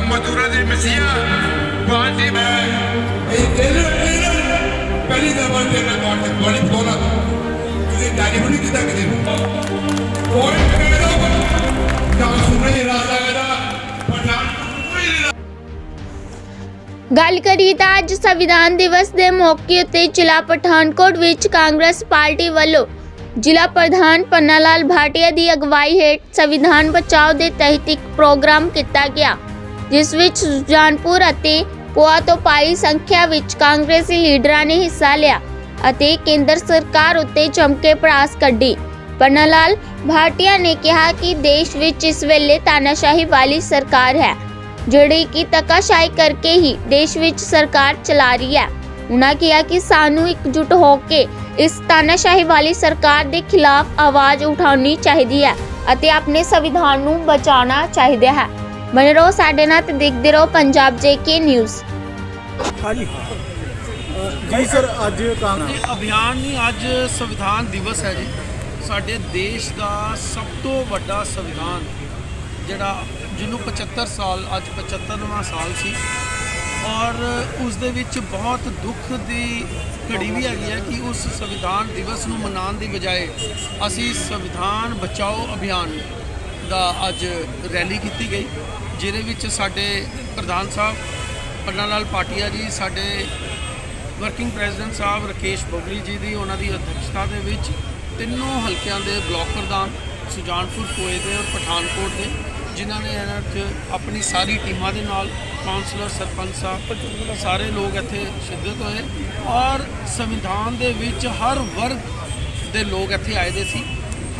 ਦੀ ਮਸੀਹਾ party ਮੈਂ। ਇਹ ਪਹਿਲੀ ਤੇ ਪਾਰਟੀ ਤੁਸੀਂ ਕੋਈ ਜਾਂ ਸੁਣੇ ਰਾਜਾ ਦਾ ਗੱਲ ਕਰੀਏ ਤਾਂ ਅੱਜ ਸੰਵਿਧਾਨ ਦਿਵਸ ਦੇ ਮੌਕੇ ਉੱਤੇ ਜ਼ਿਲ੍ਹਾ ਪਠਾਨਕੋਟ ਵਿੱਚ ਕਾਂਗਰਸ ਪਾਰਟੀ ਵੱਲੋਂ ਜ਼ਿਲ੍ਹਾ ਪ੍ਰਧਾਨ ਪੰਨਾ ਲਾਲ ਭਾਟੀਆ ਦੀ ਅਗਵਾਈ ਹੇਠ ਸੰਵਿਧਾਨ ਬਚਾਓ ਦੇ ਤਹਿਤ ਇੱਕ ਪ੍ਰੋਗਰਾਮ ਕੀਤਾ ਗਿਆ। ਜਿਸ ਵਿੱਚ ਸੁਜਾਨਪੁਰ ਅਤੇ ਪੋਆ ਤੋਂ ਭਾਰੀ ਸੰਖਿਆ ਵਿੱਚ ਕਾਂਗਰਸੀ ਲੀਡਰਾਂ ਨੇ ਹਿੱਸਾ ਲਿਆ ਅਤੇ ਕੇਂਦਰ ਸਰਕਾਰ ਉੱਤੇ ਚਮਕੇ ਪੜਾਸ ਕੱਢੀ। ਪੰਨਾ ਲਾਲ ਨੇ ਕਿਹਾ ਕਿ ਦੇਸ਼ ਵਿੱਚ ਇਸ ਵੇਲੇ ਤਾਨਾਸ਼ਾਹੀ ਵਾਲੀ ਸਰਕਾਰ ਹੈ, ਜਿਹੜੀ ਕਿ ਧੱਕਾਸ਼ਾਹੀ ਕਰਕੇ ਹੀ ਦੇਸ਼ ਵਿੱਚ ਸਰਕਾਰ ਚਲਾ ਰਹੀ ਹੈ। ਉਹਨਾਂ ਕਿਹਾ ਕਿ ਸਾਨੂੰ ਇਕਜੁੱਟ ਹੋ ਕੇ ਇਸ ਤਾਨਾਸ਼ਾਹੀ ਵਾਲੀ ਸਰਕਾਰ ਦੇ ਖਿਲਾਫ ਆਵਾਜ਼ ਉਠਾਉਣੀ ਚਾਹੀਦੀ ਹੈ ਅਤੇ ਆਪਣੇ ਸੰਵਿਧਾਨ ਨੂੰ ਬਚਾਉਣਾ ਚਾਹੀਦਾ ਹੈ। ਬਣੇ ਰਹੋ ਸਾਡੇ ਨਾਲ ਤੇ ਦੇਖਦੇ ਰਹੋ ਪੰਜਾਬ ਜੇਕੇ ਨਿਊਜ਼ ਹਾਂਜੀ। ਜੀ ਸਰ ਅੱਜ ਕਾਂਗਰਸ ਇਹ ਅਭਿਆਨ ਨਹੀਂ ਅੱਜ ਸੰਵਿਧਾਨ ਦਿਵਸ ਹੈ ਜੀ। ਸਾਡੇ ਦੇਸ਼ ਦਾ ਸਭ ਤੋਂ ਵੱਡਾ ਸੰਵਿਧਾਨ ਜਿਹੜਾ ਜਿਹਨੂੰ 75 ਸਾਲ ਅੱਜ 75ਵਾਂ ਸਾਲ ਸੀ। ਔਰ ਉਸ ਦੇ ਵਿੱਚ ਬਹੁਤ ਦੁੱਖ ਦੀ ਘੜੀ ਵੀ ਹੈਗੀ ਹੈ ਕਿ ਉਸ ਸੰਵਿਧਾਨ ਦਿਵਸ ਨੂੰ ਮਨਾਉਣ ਦੀ ਬਜਾਏ ਅਸੀਂ ਸੰਵਿਧਾਨ ਬਚਾਓ ਅਭਿਆਨ ਦਾ ਅੱਜ ਰੈਲੀ ਕੀਤੀ ਗਈ, ਜਿਹਦੇ ਵਿੱਚ ਸਾਡੇ ਪ੍ਰਧਾਨ ਸਾਹਿਬ ਪੰਨਾ ਲਾਲ ਪਾਟਿਆ ਜੀ, ਸਾਡੇ ਵਰਕਿੰਗ ਪ੍ਰੈਜ਼ੀਡੈਂਟ ਸਾਹਿਬ ਰਕੇਸ਼ ਬਬਲੀ ਜੀ ਦੀ ਉਹਨਾਂ ਦੀ ਅਧਿਕਸ਼ਤਾ ਦੇ ਵਿੱਚ ਤਿੰਨੋਂ ਹਲਕਿਆਂ ਦੇ ਬਲਾਕ ਪ੍ਰਧਾਨ ਸੁਜਾਨਪੁਰ, ਕੋਏ ਦੇ ਔਰ ਪਠਾਨਕੋਟ ਦੇ, ਜਿਨ੍ਹਾਂ ਨੇ ਇਹਨਾਂ 'ਚ ਆਪਣੀ ਸਾਰੀ ਟੀਮਾਂ ਦੇ ਨਾਲ ਕਾਉਂਸਲਰ ਸਰਪੰਚ ਸਾਹਿਬ, ਸਾਰੇ ਲੋਕ ਇੱਥੇ ਸ਼ਿੱਦਤ ਹੋਏ ਔਰ ਸੰਵਿਧਾਨ ਦੇ ਵਿੱਚ ਹਰ ਵਰਗ ਦੇ ਲੋਕ ਇੱਥੇ ਆਏ ਦੇ ਸੀ,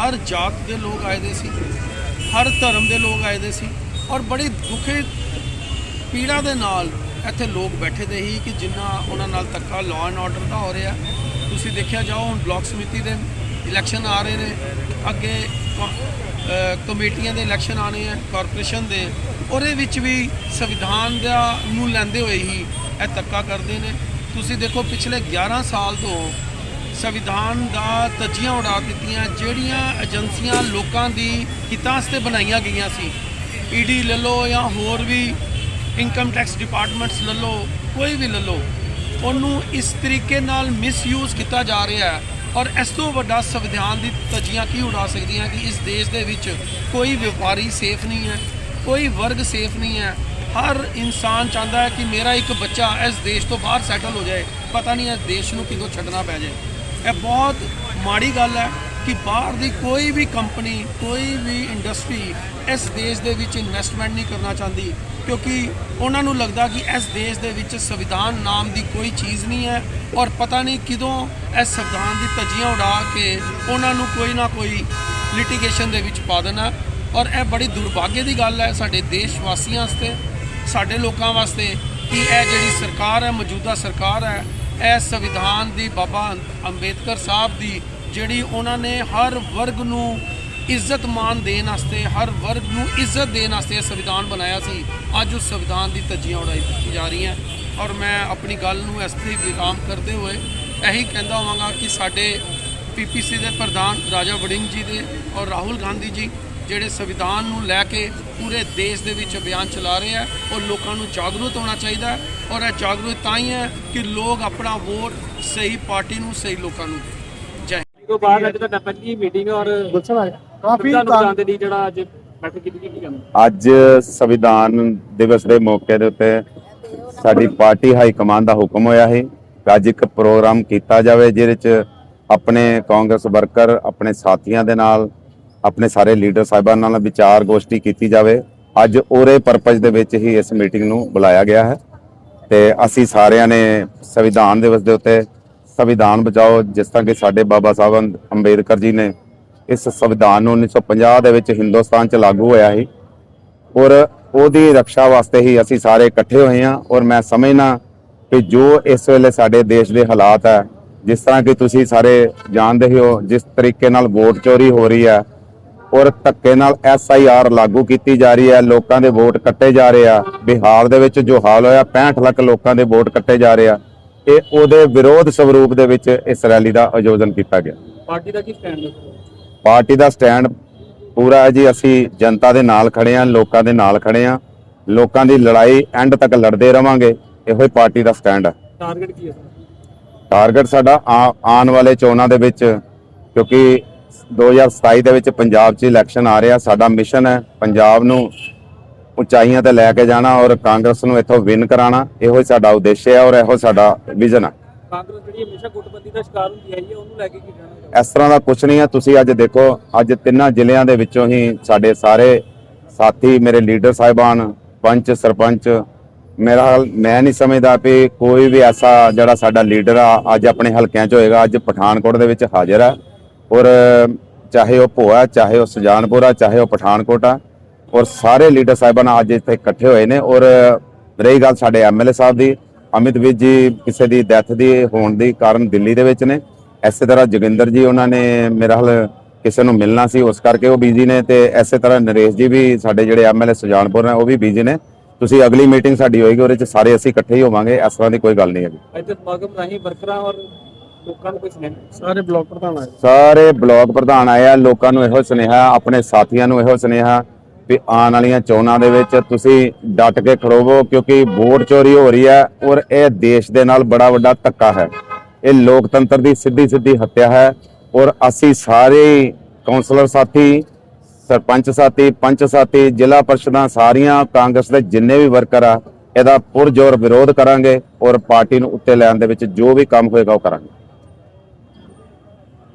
ਹਰ ਜਾਤ ਦੇ ਲੋਕ ਆਏ ਦੇ ਸੀ। ਹਰ ਧਰਮ ਦੇ ਲੋਕ ਆਏ ਦੇ ਸੀ ਔਰ ਬੜੀ ਦੁਖੀ ਪੀੜਾ ਦੇ ਨਾਲ ਇੱਥੇ ਲੋਕ ਬੈਠੇ ਦੇ ਹੀ ਕਿ ਜਿੰਨਾ ਉਹਨਾਂ ਨਾਲ ਧੱਕਾ ਲਾਅ ਐਂਡ ਆਰਡਰ ਦਾ ਹੋ ਰਿਹਾ। ਤੁਸੀਂ ਦੇਖਿਆ ਜਾਓ, ਹੁਣ ਬਲਾਕ ਸਮਿਤੀ ਦੇ ਇਲੈਕਸ਼ਨ ਆ ਰਹੇ ਨੇ, ਅੱਗੇ ਕਮੇਟੀਆਂ ਦੇ ਇਲੈਕਸ਼ਨ ਆਣੇ ਆ ਕਾਰਪੋਰੇਸ਼ਨ ਦੇ, ਉਹਦੇ ਵਿੱਚ ਵੀ ਸੰਵਿਧਾਨ ਦਾ ਨੂੰ ਲੈਂਦੇ ਹੋਏ ਹੀ ਇਹ ਧੱਕਾ ਕਰਦੇ ਨੇ। ਤੁਸੀਂ ਦੇਖੋ, ਪਿਛਲੇ 11 ਸਾਲ ਤੋਂ ਸੰਵਿਧਾਨ ਦਾ ਤਜੀਆਂ ਉਡਾ ਦਿੱਤੀਆਂ, ਜਿਹੜੀਆਂ ਏਜੰਸੀਆਂ ਲੋਕਾਂ ਦੀ ਹਿੱਤਾਂ ਵਾਸਤੇ ਬਣਾਈਆਂ ਗਈਆਂ ਸੀ। ਈਡੀ ਲੈ ਲਓ ਜਾਂ ਹੋਰ ਵੀ ਇਨਕਮ ਟੈਕਸ ਡਿਪਾਰਟਮੈਂਟਸ ਲੈ ਲਓ, ਕੋਈ ਵੀ ਲੈ ਲਓ, ਉਹਨੂੰ ਇਸ ਤਰੀਕੇ ਨਾਲ ਮਿਸਯੂਜ਼ ਕੀਤਾ ਜਾ ਰਿਹਾ ਹੈ। ਔਰ ਇਸ ਤੋਂ ਵੱਡਾ ਸੰਵਿਧਾਨ ਦੀ ਤਜੀਆਂ ਕੀ ਉਡਾ ਸਕਦੀਆਂ ਕਿ ਇਸ ਦੇਸ਼ ਦੇ ਵਿੱਚ ਕੋਈ ਵਪਾਰੀ ਸੇਫ ਨਹੀਂ ਹੈ, ਕੋਈ ਵਰਗ ਸੇਫ ਨਹੀਂ ਹੈ। ਹਰ ਇਨਸਾਨ ਚਾਹੁੰਦਾ ਹੈ ਕਿ ਮੇਰਾ ਇੱਕ ਬੱਚਾ ਇਸ ਦੇਸ਼ ਤੋਂ ਬਾਹਰ ਸੈਟਲ ਹੋ ਜਾਏ। ਪਤਾ ਨਹੀਂ ਇਸ ਦੇਸ਼ ਨੂੰ ਕਿਦੋਂ ਛੱਡਣਾ ਪੈ ਜਾਏ। ਇਹ ਬਹੁਤ ਮਾੜੀ ਗੱਲ ਹੈ ਕਿ ਬਾਹਰ ਦੀ ਕੋਈ ਵੀ ਕੰਪਨੀ, ਕੋਈ ਵੀ ਇੰਡਸਟਰੀ ਇਸ ਦੇਸ਼ ਦੇ ਵਿੱਚ ਇਨਵੈਸਟਮੈਂਟ ਨਹੀਂ ਕਰਨਾ ਚਾਹੁੰਦੀ, ਕਿਉਂਕਿ ਉਹਨਾਂ ਨੂੰ ਲੱਗਦਾ ਕਿ ਇਸ ਦੇਸ਼ ਦੇ ਵਿੱਚ ਸੰਵਿਧਾਨ ਨਾਮ ਦੀ ਕੋਈ ਚੀਜ਼ ਨਹੀਂ ਹੈ ਔਰ ਪਤਾ ਨਹੀਂ ਕਿਦੋਂ ਇਸ ਸੰਵਿਧਾਨ ਦੀ ਧੱਜੀਆਂ ਉਡਾ ਕੇ ਉਹਨਾਂ ਨੂੰ ਕੋਈ ਨਾ ਕੋਈ ਲਿਟੀਗੇਸ਼ਨ ਦੇ ਵਿੱਚ ਪਾ ਦੇਣਾ। ਔਰ ਇਹ ਬੜੀ ਦੁਰਭਾਗੇ ਦੀ ਗੱਲ ਹੈ ਸਾਡੇ ਦੇਸ਼ ਵਾਸੀਆਂ ਵਾਸਤੇ, ਸਾਡੇ ਲੋਕਾਂ ਵਾਸਤੇ ਕਿ ਇਹ ਜਿਹੜੀ ਸਰਕਾਰ ਹੈ, ਮੌਜੂਦਾ ਸਰਕਾਰ ਹੈ ਇਹ ਸੰਵਿਧਾਨ ਦੀ ਬਾਬਾ ਅੰਬੇਦਕਰ ਸਾਹਿਬ ਦੀ ਜਿਹੜੀ ਉਹਨਾਂ ਨੇ ਹਰ ਵਰਗ ਨੂੰ ਇੱਜ਼ਤ ਮਾਨ ਦੇਣ ਵਾਸਤੇ, ਹਰ ਵਰਗ ਨੂੰ ਇੱਜ਼ਤ ਦੇਣ ਵਾਸਤੇ ਇਹ ਸੰਵਿਧਾਨ ਬਣਾਇਆ ਸੀ। ਅੱਜ ਉਸ ਸੰਵਿਧਾਨ ਦੀ ਧੱਜੀਆਂ ਉਡਾਈ ਦਿੱਤੀ ਜਾ ਰਹੀਆਂ। ਔਰ ਮੈਂ ਆਪਣੀ ਗੱਲ ਨੂੰ ਇਸ ਤੇ ਵਿਰਾਮ ਕਰਦੇ ਹੋਏ ਇਹੀ ਕਹਿੰਦਾ ਹੋਵਾਂਗਾ ਕਿ ਸਾਡੇ ਪੀਪੀਸੀ ਦੇ ਪ੍ਰਧਾਨ ਰਾਜਾ ਵੜਿੰਗ ਜੀ ਦੇ ਔਰ ਰਾਹੁਲ ਗਾਂਧੀ ਜੀ ਜਿਹੜੇ ਸੰਵਿਧਾਨ ਨੂੰ ਲੈ ਕੇ ਪੂਰੇ ਦੇਸ਼ ਦੇ ਵਿੱਚ ਅਭਿਆਨ ਚਲਾ ਰਹੇ ਆ ਔਰ ਲੋਕਾਂ ਨੂੰ ਜਾਗਰੂਕ ਹੋਣਾ ਚਾਹੀਦਾ ਔਰ ਇਹ ਜਾਗਰੂਕ ਤਾਂ ਹੀ ਹੈ ਕਿ ਲੋਕ ਆਪਣਾ ਵੋਟ ਸਹੀ ਪਾਰਟੀ ਨੂੰ ਸਹੀ ਲੋਕਾਂ ਨੂੰ ਦੇਣ ਜੈ ਹਿੰਦ। ਤੋਂ ਬਾਅਦ ਅੱਜ ਤੁਹਾਡਾ ਪਹਿਲੀ ਮੀਟਿੰਗ ਔਰ ਕਾਫੀ ਸੰਵਿਧਾਨ ਨੂੰ ਕਾਂਗ- ਬਚਾਉਣ ਦੇ ਲਈ ਜਿਹੜਾ ਅੱਜ ਬੈਠਕ ਕੀਤੀ ਗਈ ਕੀ ਕਹਿੰਦੇ ਅੱਜ ਸੰਵਿਧਾਨ ਦਿਵਸ ਦੇ ਮੌਕੇ ਦੇ ਉੱਤੇ ਸਾਡੀ ਪਾਰਟੀ ਹਾਈ ਕਮਾਂਡ ਦਾ ਹੁਕਮ ਹੋਇਆ ਹੈ ਕਿ ਅੱਜ ਇੱਕ ਪ੍ਰੋਗਰਾਮ ਕੀਤਾ ਜਾਵੇ ਜਿਹਦੇ ਚ ਆਪਣੇ ਕਾਂਗਰਸ ਵਰਕਰ ਆਪਣੇ ਸਾਥੀਆਂ ਦੇ ਨਾਲ ਆਪਣੇ ਸਾਰੇ ਲੀਡਰ ਸਾਹਿਬਾਨ ਨਾਲ ਵਿਚਾਰ ਗੋਸ਼ਟੀ ਕੀਤੀ ਜਾਵੇ। ਅੱਜ ਉਹਦੇ ਪਰਪਸ ਦੇ ਵਿੱਚ ਹੀ ਇਸ ਮੀਟਿੰਗ ਨੂੰ ਬੁਲਾਇਆ ਗਿਆ ਹੈ। ਤੇ ਅਸੀਂ ਸਾਰਿਆਂ ਨੇ ਸੰਵਿਧਾਨ ਦਿਵਸ ਦੇ ਉੱਤੇ ਸੰਵਿਧਾਨ ਬਚਾਓ, ਜਿਸ ਤਰ੍ਹਾਂ ਕਿ ਸਾਡੇ ਬਾਬਾ ਸਾਹਿਬ ਅੰਬੇਦਕਰ ਜੀ ਨੇ ਇਸ ਸੰਵਿਧਾਨ ਨੂੰ 1950 ਦੇ ਵਿੱਚ ਹਿੰਦੁਸਤਾਨ 'ਚ ਲਾਗੂ ਹੋਇਆ ਸੀ। ਔਰ ਉਹਦੀ ਰੱਖਿਆ ਵਾਸਤੇ ਹੀ ਅਸੀਂ ਸਾਰੇ ਇਕੱਠੇ ਹੋਏ ਹਾਂ। ਔਰ ਮੈਂ ਸਮਝਣਾ ਕਿ ਜੋ ਇਸ ਵੇਲੇ ਸਾਡੇ ਦੇਸ਼ ਦੇ ਹਾਲਾਤ ਹੈ, ਜਿਸ ਤਰ੍ਹਾਂ ਕਿ ਤੁਸੀਂ ਸਾਰੇ ਜਾਣਦੇ ਹੋ, ਜਿਸ ਤਰੀਕੇ ਨਾਲ ਵੋਟ ਚੋਰੀ ਹੋ ਰਹੀ ਹੈ ਔਰ ਧੱਕੇ ਨਾਲ ਐਸ ਆਈ ਆਰ ਲਾਗੂ ਕੀਤੀ ਜਾ ਰਹੀ ਹੈ। ਲੋਕਾਂ ਦੇ ਵੋਟ ਕੱਟੇ ਜਾ ਰਹੇ ਆ। ਬਿਹਾਰ ਦੇ ਵਿੱਚ ਜੋ ਹਾਲ ਹੋਇਆ 65 ਲੱਖ ਲੋਕਾਂ ਦੇ ਵੋਟ ਕੱਟੇ ਜਾ ਰਹੇ ਆ। ਇਹ ਉਹਦੇ ਵਿਰੋਧ ਸਵਰੂਪ ਦੇ ਵਿੱਚ ਇਸ ਰੈਲੀ ਦਾ ਆਯੋਜਨ ਕੀਤਾ ਗਿਆ। ਪਾਰਟੀ ਦਾ ਕੀ ਸਟੈਂਡ ਹੈ? ਪਾਰਟੀ ਦਾ ਸਟੈਂਡ ਪੂਰਾ ਹੈ ਜੀ। ਅਸੀਂ ਜਨਤਾ ਦੇ ਨਾਲ ਖੜੇ ਹਾਂ ਲੋਕਾਂ ਦੇ ਨਾਲ ਖੜੇ ਹਾਂ। ਲੋਕਾਂ ਦੀ ਲੜਾਈ ਐਂਡ ਤੱਕ ਲੜਦੇ ਰਵਾਂਗੇ। ਇਹੋ ਹੀ ਪਾਰਟੀ ਦਾ ਸਟੈਂਡ ਹੈ। ਟਾਰਗੇਟ ਕੀ ਹੈ? ਟਾਰਗੇਟ ਸਾਡਾ ਆ- ਆਉਣ ਵਾਲੇ ਚੋਣਾਂ ਦੇ ਵਿੱਚ ਕਿਉਂਕਿ 2027 ਦੇ ਵਿੱਚ ਪੰਜਾਬ 'ਚ ਇਲੈਕਸ਼ਨ ਆ ਰਿਹਾ। ਸਾਡਾ ਮਿਸ਼ਨ ਹੈ ਪੰਜਾਬ ਨੂੰ ਉਚਾਈਆਂ ਤੇ ਲੈ ਕੇ ਜਾਣਾ ਔਰ ਕਾਂਗਰਸ ਨੂੰ ਇੱਥੋਂ ਵਿਨ ਕਰਾਉਣਾ। ਇਹੋ ਹੀ ਸਾਡਾ ਉਦੇਸ਼ ਹੈ ਔਰ ਇਹੋ ਸਾਡਾ ਵਿਜ਼ਨ ਹੈ। ਕਾਂਗਰਸ ਜਿਹੜੀ ਹਮੇਸ਼ਾ ਗੁੱਟਬੰਦੀ ਦਾ ਸ਼ਿਕਾਰ ਹੁੰਦੀ ਆਈ ਹੈ ਉਹਨੂੰ ਲੈ ਕੇ ਕੀ ਕਹਿਣਾ ਇਸ ਤਰ੍ਹਾਂ ਦਾ ਕੁਝ ਨਹੀਂ ਹੈ। ਤੁਸੀਂ ਅੱਜ ਦੇਖੋ ਅੱਜ ਤਿੰਨਾਂ ਜ਼ਿਲ੍ਹਿਆਂ ਦੇ ਵਿੱਚੋਂ ਹੀ ਸਾਡੇ ਸਾਰੇ ਸਾਥੀ ਮੇਰੇ ਲੀਡਰ ਸਾਹਿਬਾਨ ਪੰਚ ਸਰਪੰਚ ਮੇਰਾ ਮੈਂ ਨਹੀਂ ਸਮਝਦਾ ਵੀ ਕੋਈ ਵੀ ਐਸਾ ਜਿਹੜਾ ਸਾਡਾ ਲੀਡਰ ਆ ਅੱਜ ਆਪਣੇ ਹਲਕਿਆਂ 'ਚ ਹੋਏਗਾ। ਅੱਜ ਪਠਾਨਕੋਟ ਦੇ ਵਿੱਚ ਹਾਜ਼ਰ ਹੈ। ਔਰ, ਚਾਹੇ ਉਹ ਭੋਆ, ਚਾਹੇ ਉਹ ਸੁਜਾਨਪੁਰ, ਚਾਹੇ ਉਹ ਪਠਾਨਕੋਟ ਆ ਔਰ ਸਾਰੇ ਲੀਡਰ ਸਾਹਿਬਾਨ ਅੱਜ ਇੱਥੇ ਇਕੱਠੇ ਹੋਏ ਨੇ। ਔਰ, ਰਹੀ ਗੱਲ ਸਾਡੇ ਐਮਐਲਏ ਸਾਹਿਬ ਦੀ, ਅਮਿਤ ਵਿਜ ਜੀ ਕਿਸੇ ਦੀ ਡੈਥ ਦੀ, ਹੋਣ ਦੀ ਕਾਰਨ ਦਿੱਲੀ ਦੇ ਵਿੱਚ ਨੇ। ਐਸੇ ਤਰ੍ਹਾਂ ਜੋਗਿੰਦਰ ਜੀ ਉਹਨਾਂ ਨੇ ਮੇਰਾ ਹਾਲ ਕਿਸੇ ਨੂੰ ਮਿਲਣਾ ਸੀ, ਉਸ ਕਰਕੇ ਉਹ ਬਿਜ਼ੀ ਨੇ ਤੇ ਐਸੇ ਤਰ੍ਹਾਂ ਨਰੇਸ਼ ਜੀ ਵੀ ਸਾਡੇ ਜਿਹੜੇ ਐਮਐਲਏ ਸੁਜਾਨਪੁਰ ਨੇ, ਉਹ ਵੀ ਬਿਜ਼ੀ ਨੇ। ਤੁਸੀਂ ਅਗਲੀ ਮੀਟਿੰਗ ਸਾਡੀ ਹੋਏਗੀ, ਉਹਦੇ ਚ ਸਾਰੇ ਅਸੀਂ ਇਕੱਠੇ ਹੀ ਹੋਵਾਂਗੇ, ਇਸ ਤਰ੍ਹਾਂ ਦੀ ਕੋਈ ਗੱਲ ਨਹੀਂ ਹੈਗੀ। ਅੱਜ ਸਮਾਗਮ ਰਾਹੀਂ ਵਰਕਰਾਂ ਔਰ ਲੋਕਾਂ ਨੂੰ ਕੁਝ ਨਹੀਂ? ਸਾਰੇ ਬਲਾਕ ਪ੍ਰਧਾਨ ਆਏ। ਸਾਰੇ ਬਲਾਕ ਪ੍ਰਧਾਨ ਆਏ ਆ ਲੋਕਾਂ ਨੂੰ ਇਹੋ ਸੁਨੇਹਾ ਆਪਣੇ ਸਾਥੀਆਂ ਨੂੰ ਇਹੋ ਸੁਨੇਹਾ ਵੀ ਆਉਣ ਵਾਲੀਆਂ ਚੋਣਾਂ ਦੇ ਵਿੱਚ ਤੁਸੀਂ ਡਟ ਕੇ ਖੜੋਵੋ ਕਿਉਂਕਿ ਵੋਟ ਚੋਰੀ ਹੋ ਰਹੀ ਹੈ ਔਰ ਇਹ ਦੇਸ਼ ਦੇ ਨਾਲ ਬੜਾ ਵੱਡਾ ਧੱਕਾ ਹੈ। ਇਹ ਲੋਕਤੰਤਰ ਦੀ ਸਿੱਧੀ ਸਿੱਧੀ ਹੱਤਿਆ ਹੈ ਔਰ ਅਸੀਂ ਸਾਰੇ ਕਾਉਂਸਲਰ ਸਾਥੀ ਸਰਪੰਚ ਸਾਥੀ ਪੰਚ ਸਾਥੀ ਜ਼ਿਲ੍ਹਾ ਪਰਿਸ਼ਦਾਂ ਸਾਰੀਆਂ ਕਾਂਗਰਸ ਦੇ ਜਿੰਨੇ ਵੀ ਵਰਕਰ ਆ ਇਹਦਾ ਪੁਰਜੋਰ ਵਿਰੋਧ ਕਰਾਂਗੇ ਔਰ ਪਾਰਟੀ ਨੂੰ ਉੱਤੇ ਲੈਣ ਦੇ ਵਿੱਚ ਜੋ ਵੀ ਕੰਮ ਹੋਏਗਾ ਉਹ ਕਰਾਂਗੇ।